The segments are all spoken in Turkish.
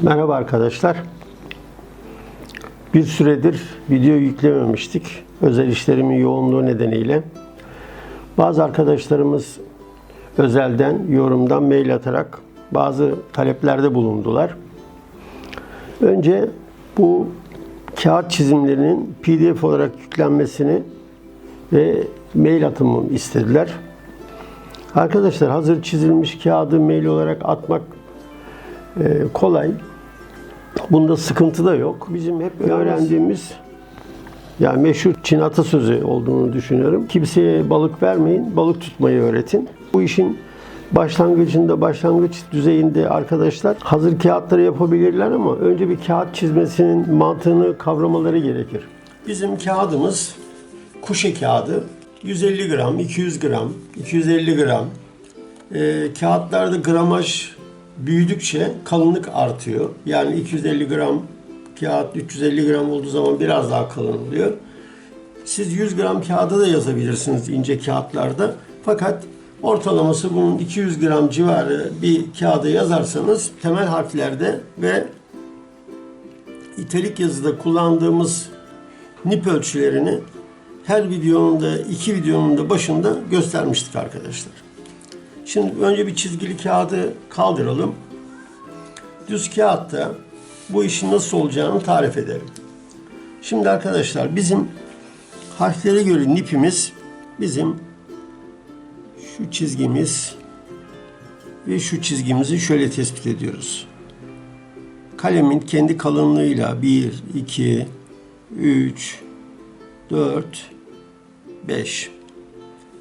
Merhaba arkadaşlar. Bir süredir video yüklememiştik. Özel işlerimin yoğunluğu nedeniyle. Bazı arkadaşlarımız özelden, yorumdan mail atarak bazı taleplerde bulundular. Önce bu kağıt çizimlerinin PDF olarak yüklenmesini ve mail atımı istediler. Arkadaşlar hazır çizilmiş kağıdı mail olarak atmak kolay. Bunda sıkıntı da yok. Bizim hep öğrendiğimiz yani meşhur Çin atasözü olduğunu düşünüyorum. Kimseye balık vermeyin, balık tutmayı öğretin. Bu işin başlangıcında, başlangıç düzeyinde arkadaşlar hazır kağıtları yapabilirler ama önce bir kağıt çizmesinin mantığını kavramaları gerekir. Bizim kağıdımız kuşe kağıdı. 150 gram, 200 gram, 250 gram. Ee, kağıtlarda gramaj büyüdükçe kalınlık artıyor. Yani 250 gram kağıt 350 gram olduğu zaman biraz daha kalın oluyor. Siz 100 gram kağıda da yazabilirsiniz ince kağıtlarda. Fakat ortalaması bunun 200 gram civarı bir kağıda yazarsanız temel harflerde ve italik yazıda kullandığımız nip ölçülerini her videonun da iki videonun da başında göstermiştik arkadaşlar. Şimdi önce bir çizgili kağıdı kaldıralım. Düz kağıtta bu işin nasıl olacağını tarif edelim. Şimdi arkadaşlar bizim harflere göre nipimiz bizim şu çizgimiz ve şu çizgimizi şöyle tespit ediyoruz. Kalemin kendi kalınlığıyla 1, 2, 3, 4, 5.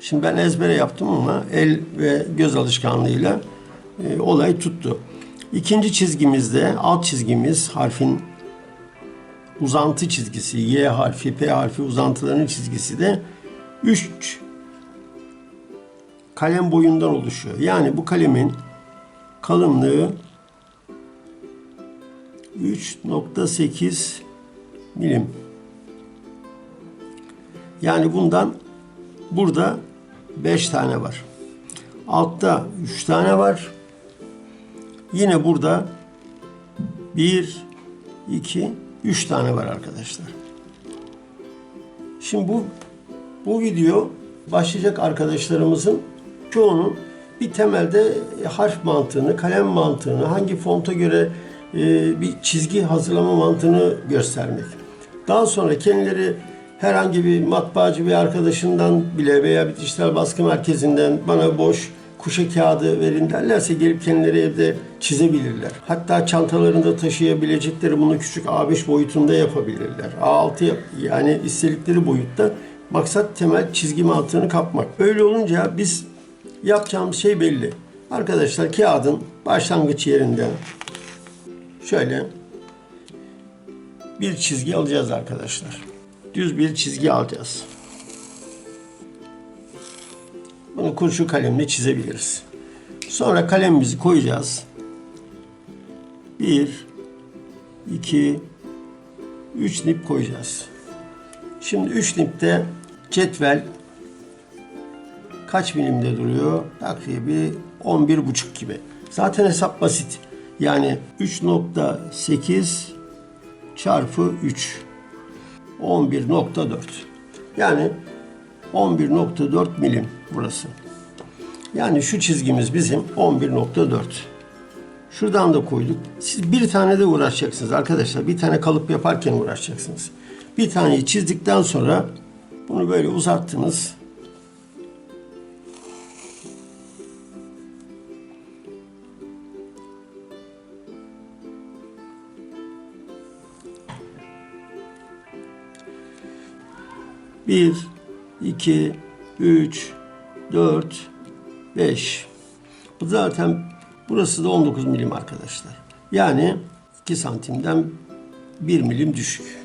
Şimdi ben ezbere yaptım ama el ve göz alışkanlığıyla e, olay tuttu. İkinci çizgimizde alt çizgimiz harfin uzantı çizgisi, Y harfi, P harfi uzantılarının çizgisi de 3 kalem boyundan oluşuyor. Yani bu kalemin kalınlığı 3.8 milim. Yani bundan burada 5 tane var. Altta 3 tane var. Yine burada 1, 2, 3 tane var arkadaşlar. Şimdi bu bu video başlayacak arkadaşlarımızın çoğunun bir temelde harf mantığını, kalem mantığını, hangi fonta göre e, bir çizgi hazırlama mantığını göstermek. Daha sonra kendileri herhangi bir matbaacı bir arkadaşından bile veya bir dijital baskı merkezinden bana boş kuşa kağıdı verin derlerse gelip kendileri evde çizebilirler. Hatta çantalarında taşıyabilecekleri bunu küçük A5 boyutunda yapabilirler. A6 yap yani istedikleri boyutta maksat temel çizgi mantığını kapmak. Böyle olunca biz yapacağımız şey belli. Arkadaşlar kağıdın başlangıç yerinden şöyle bir çizgi alacağız arkadaşlar. Düz bir çizgi alacağız. Bunu kurşun kalemle çizebiliriz. Sonra kalemimizi koyacağız. Bir, iki, üç nip koyacağız. Şimdi üç nipte cetvel kaç milimde duruyor? Takribi 11 buçuk gibi. Zaten hesap basit. Yani 3.8 çarpı 3 11.4 yani 11.4 milim burası. Yani şu çizgimiz bizim 11.4. Şuradan da koyduk. Siz bir tane de uğraşacaksınız arkadaşlar. Bir tane kalıp yaparken uğraşacaksınız. Bir taneyi çizdikten sonra bunu böyle uzattınız. Bir, iki, üç, dört, beş. Bu zaten burası da 19 milim arkadaşlar. Yani 2 santimden 1 milim düşük.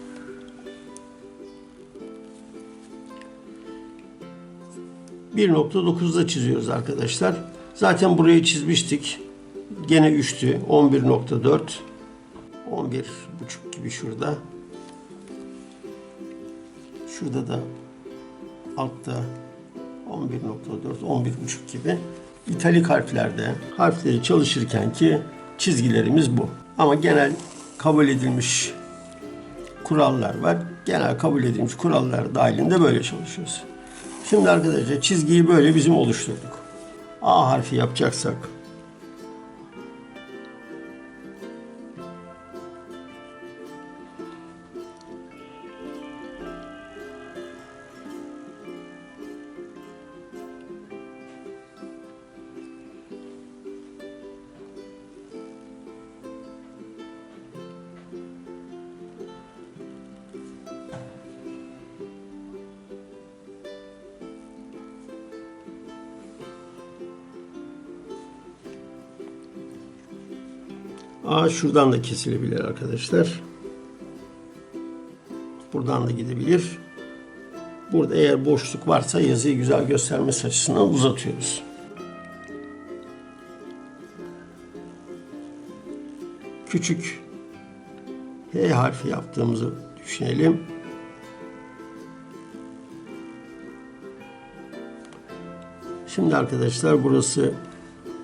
Bir nokta dokuzda çiziyoruz arkadaşlar. Zaten burayı çizmiştik. Gene 3'tü. 11.4 11 buçuk gibi şurada. Şurada da altta 11.4, 11.5 gibi italik harflerde harfleri çalışırken ki çizgilerimiz bu. Ama genel kabul edilmiş kurallar var. Genel kabul edilmiş kurallar dahilinde böyle çalışıyoruz. Şimdi arkadaşlar çizgiyi böyle bizim oluşturduk. A harfi yapacaksak A şuradan da kesilebilir arkadaşlar. Buradan da gidebilir. Burada eğer boşluk varsa yazıyı güzel göstermesi açısından uzatıyoruz. Küçük H harfi yaptığımızı düşünelim. Şimdi arkadaşlar burası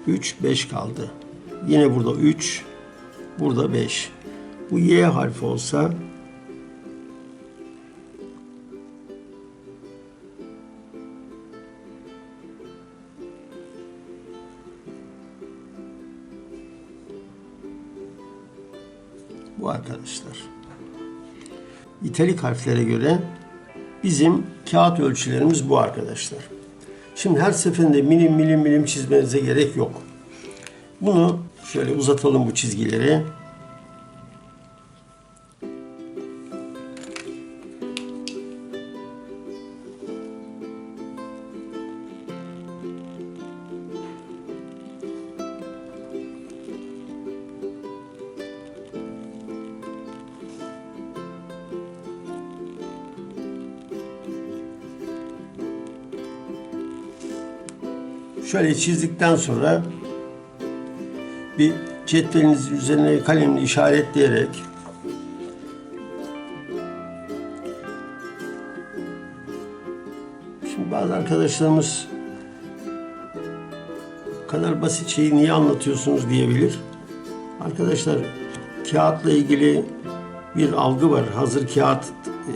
3, 5 kaldı. Yine burada 3, burada 5. Bu Y harfi olsa bu arkadaşlar. İtalik harflere göre bizim kağıt ölçülerimiz bu arkadaşlar. Şimdi her seferinde milim milim milim çizmenize gerek yok. Bunu şöyle uzatalım bu çizgileri. Şöyle çizdikten sonra bir cetveliniz üzerine kalemle işaretleyerek Şimdi bazı arkadaşlarımız "Bu kadar basit şeyi niye anlatıyorsunuz diyebilir. Arkadaşlar kağıtla ilgili bir algı var. Hazır kağıt e,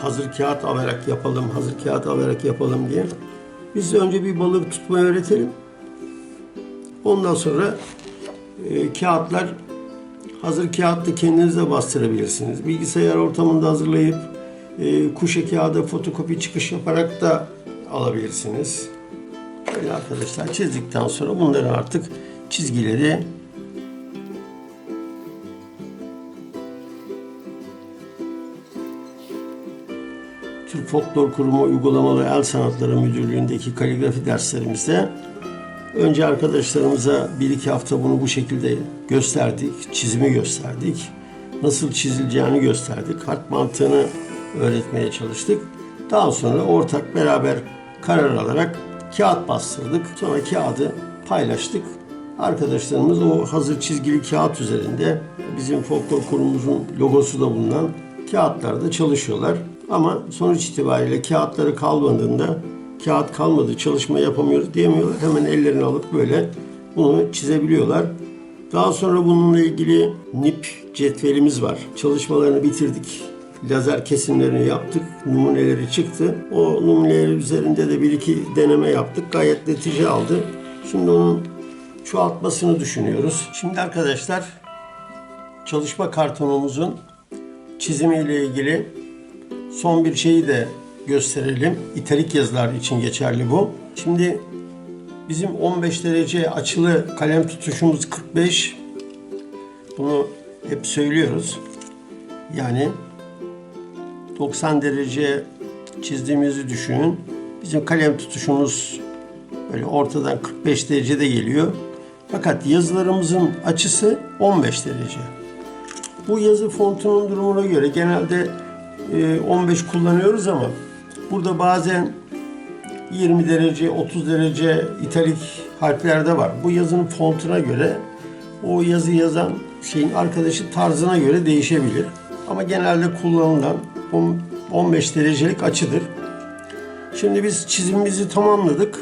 hazır kağıt alarak yapalım, hazır kağıt alarak yapalım diye. Biz önce bir balık tutmayı öğretelim. Ondan sonra e, kağıtlar hazır kağıtlı kendiniz de bastırabilirsiniz. Bilgisayar ortamında hazırlayıp e, kuşa kağıda fotokopi çıkış yaparak da alabilirsiniz. Böyle arkadaşlar çizdikten sonra bunları artık çizgileri Türk Folklor Kurumu Uygulamalı El Sanatları Müdürlüğü'ndeki kaligrafi derslerimizde önce arkadaşlarımıza bir iki hafta bunu bu şekilde gösterdik, çizimi gösterdik. Nasıl çizileceğini gösterdik, harf mantığını öğretmeye çalıştık. Daha sonra ortak beraber karar alarak kağıt bastırdık. Sonra kağıdı paylaştık. Arkadaşlarımız o hazır çizgili kağıt üzerinde bizim folklor kurumumuzun logosu da bulunan kağıtlarda çalışıyorlar. Ama sonuç itibariyle kağıtları kalmadığında kağıt kalmadı çalışma yapamıyoruz diyemiyorlar. Hemen ellerini alıp böyle bunu çizebiliyorlar. Daha sonra bununla ilgili NIP cetvelimiz var. Çalışmalarını bitirdik. Lazer kesimlerini yaptık. Numuneleri çıktı. O numuneler üzerinde de bir iki deneme yaptık. Gayet netice aldı. Şimdi onun çoğaltmasını düşünüyoruz. Şimdi arkadaşlar çalışma kartonumuzun çizimiyle ilgili son bir şeyi de gösterelim. İtalik yazılar için geçerli bu. Şimdi bizim 15 derece açılı kalem tutuşumuz 45. Bunu hep söylüyoruz. Yani 90 derece çizdiğimizi düşünün. Bizim kalem tutuşumuz böyle ortadan 45 derecede geliyor. Fakat yazılarımızın açısı 15 derece. Bu yazı fontunun durumuna göre genelde e, 15 kullanıyoruz ama burada bazen 20 derece, 30 derece italik harflerde var. Bu yazının fontuna göre o yazı yazan şeyin arkadaşı tarzına göre değişebilir. Ama genelde kullanılan 15 derecelik açıdır. Şimdi biz çizimimizi tamamladık.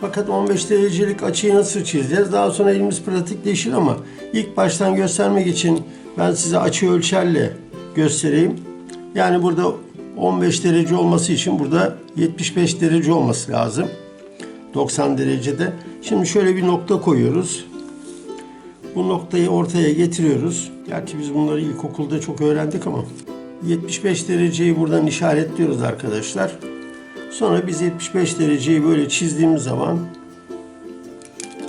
Fakat 15 derecelik açıyı nasıl çizeceğiz? Daha sonra elimiz pratikleşir ama ilk baştan göstermek için ben size açı ölçerle göstereyim. Yani burada 15 derece olması için burada 75 derece olması lazım. 90 derecede. Şimdi şöyle bir nokta koyuyoruz. Bu noktayı ortaya getiriyoruz. Gerçi biz bunları ilkokulda çok öğrendik ama 75 dereceyi buradan işaretliyoruz arkadaşlar. Sonra biz 75 dereceyi böyle çizdiğimiz zaman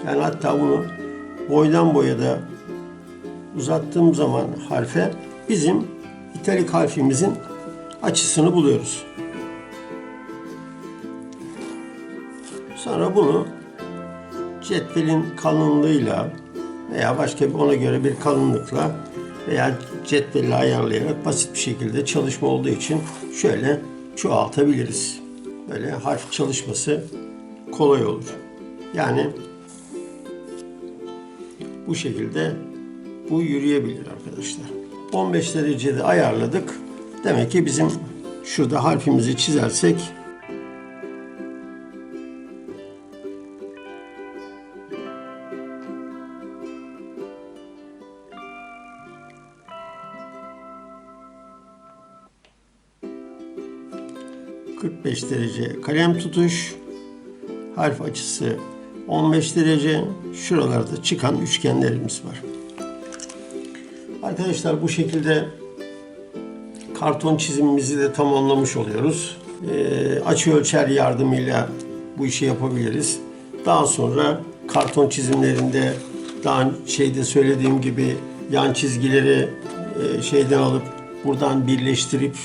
yani hatta bunu boydan boya da uzattığım zaman harfe bizim italik harfimizin açısını buluyoruz. Sonra bunu cetvelin kalınlığıyla veya başka bir ona göre bir kalınlıkla veya cetvelle ayarlayarak basit bir şekilde çalışma olduğu için şöyle çoğaltabiliriz. Böyle harf çalışması kolay olur. Yani bu şekilde bu yürüyebilir arkadaşlar. 15 derecede ayarladık. Demek ki bizim şurada harfimizi çizersek ...45 derece kalem tutuş... ...harf açısı 15 derece... ...şuralarda çıkan üçgenlerimiz var. Arkadaşlar bu şekilde... ...karton çizimimizi de tamamlamış oluyoruz. Ee, açı ölçer yardımıyla bu işi yapabiliriz. Daha sonra karton çizimlerinde daha şeyde söylediğim gibi yan çizgileri e, şeyden alıp buradan birleştirip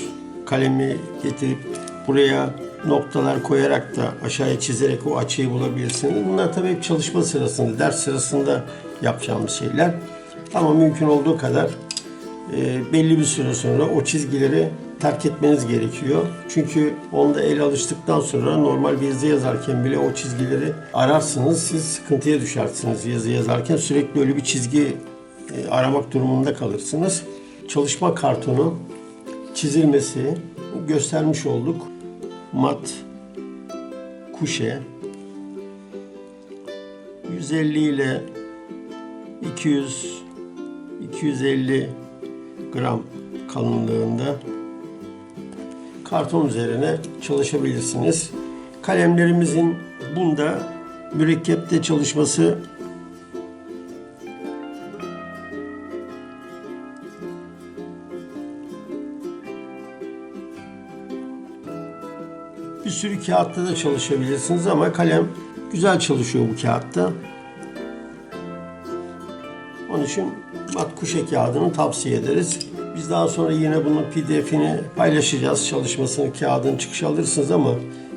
kalemi getirip buraya noktalar koyarak da aşağıya çizerek o açıyı bulabilirsiniz. Bunlar tabii hep çalışma sırasında, ders sırasında yapacağımız şeyler. Ama mümkün olduğu kadar e, belli bir süre sonra o çizgileri terk etmeniz gerekiyor. Çünkü onda el alıştıktan sonra normal bir yazı yazarken bile o çizgileri ararsınız. Siz sıkıntıya düşersiniz yazı yazarken. Sürekli öyle bir çizgi e, aramak durumunda kalırsınız. Çalışma kartonu çizilmesi göstermiş olduk. Mat kuşe 150 ile 200 250 gram kalınlığında karton üzerine çalışabilirsiniz. Kalemlerimizin bunda mürekkepte çalışması bir sürü kağıtta da çalışabilirsiniz ama kalem güzel çalışıyor bu kağıtta. Onun için mat kuşe kağıdını tavsiye ederiz. Biz daha sonra yine bunun pdf'ini paylaşacağız. Çalışmasını kağıdın çıkış alırsınız ama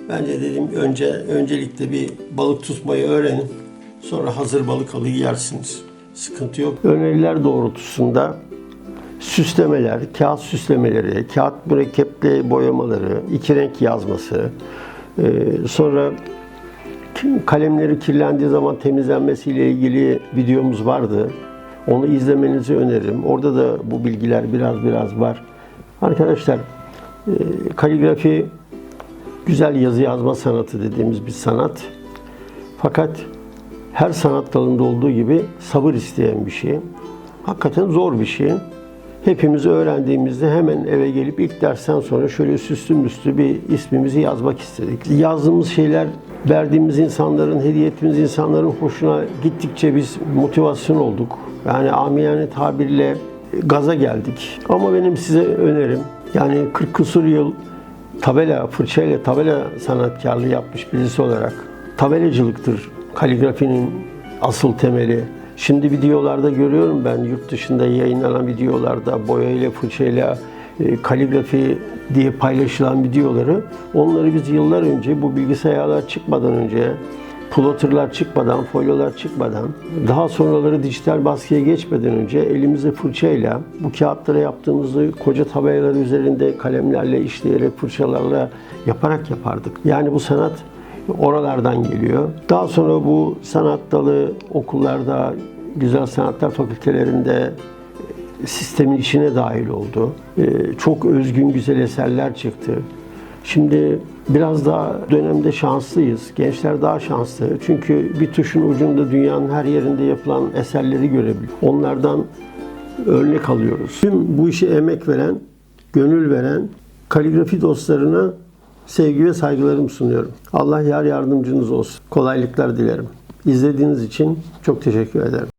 bence dedim önce öncelikle bir balık tutmayı öğrenin. Sonra hazır balık alıp yersiniz. Sıkıntı yok. Öneriler doğrultusunda süslemeler, kağıt süslemeleri, kağıt mürekkeple boyamaları, iki renk yazması, e, sonra kalemleri kirlendiği zaman temizlenmesiyle ilgili videomuz vardı. Onu izlemenizi öneririm. Orada da bu bilgiler biraz biraz var. Arkadaşlar e, kaligrafi güzel yazı yazma sanatı dediğimiz bir sanat. Fakat her sanat dalında olduğu gibi sabır isteyen bir şey. Hakikaten zor bir şey. Hepimiz öğrendiğimizde hemen eve gelip ilk dersten sonra şöyle süslü müslü bir ismimizi yazmak istedik. Yazdığımız şeyler verdiğimiz insanların, hediye ettiğimiz insanların hoşuna gittikçe biz motivasyon olduk. Yani amiyane tabirle gaza geldik. Ama benim size önerim yani 40 küsur yıl tabela, fırçayla tabela sanatkarlığı yapmış birisi olarak tabelacılıktır kaligrafinin asıl temeli. Şimdi videolarda görüyorum ben yurt dışında yayınlanan videolarda boyayla, fırçayla, e, kaligrafi diye paylaşılan videoları. Onları biz yıllar önce bu bilgisayarlar çıkmadan önce plotterlar çıkmadan, folyolar çıkmadan, daha sonraları dijital baskıya geçmeden önce elimizde fırçayla bu kağıtlara yaptığımızı koca tabelalar üzerinde kalemlerle işleyerek fırçalarla yaparak yapardık. Yani bu sanat oralardan geliyor. Daha sonra bu sanat dalı okullarda, güzel sanatlar fakültelerinde sistemin içine dahil oldu. Ee, Çok özgün güzel eserler çıktı. Şimdi biraz daha dönemde şanslıyız. Gençler daha şanslı. Çünkü bir tuşun ucunda dünyanın her yerinde yapılan eserleri görebiliyor. Onlardan örnek alıyoruz. Tüm bu işe emek veren, gönül veren kaligrafi dostlarına sevgi ve saygılarımı sunuyorum. Allah yar yardımcınız olsun. Kolaylıklar dilerim. İzlediğiniz için çok teşekkür ederim.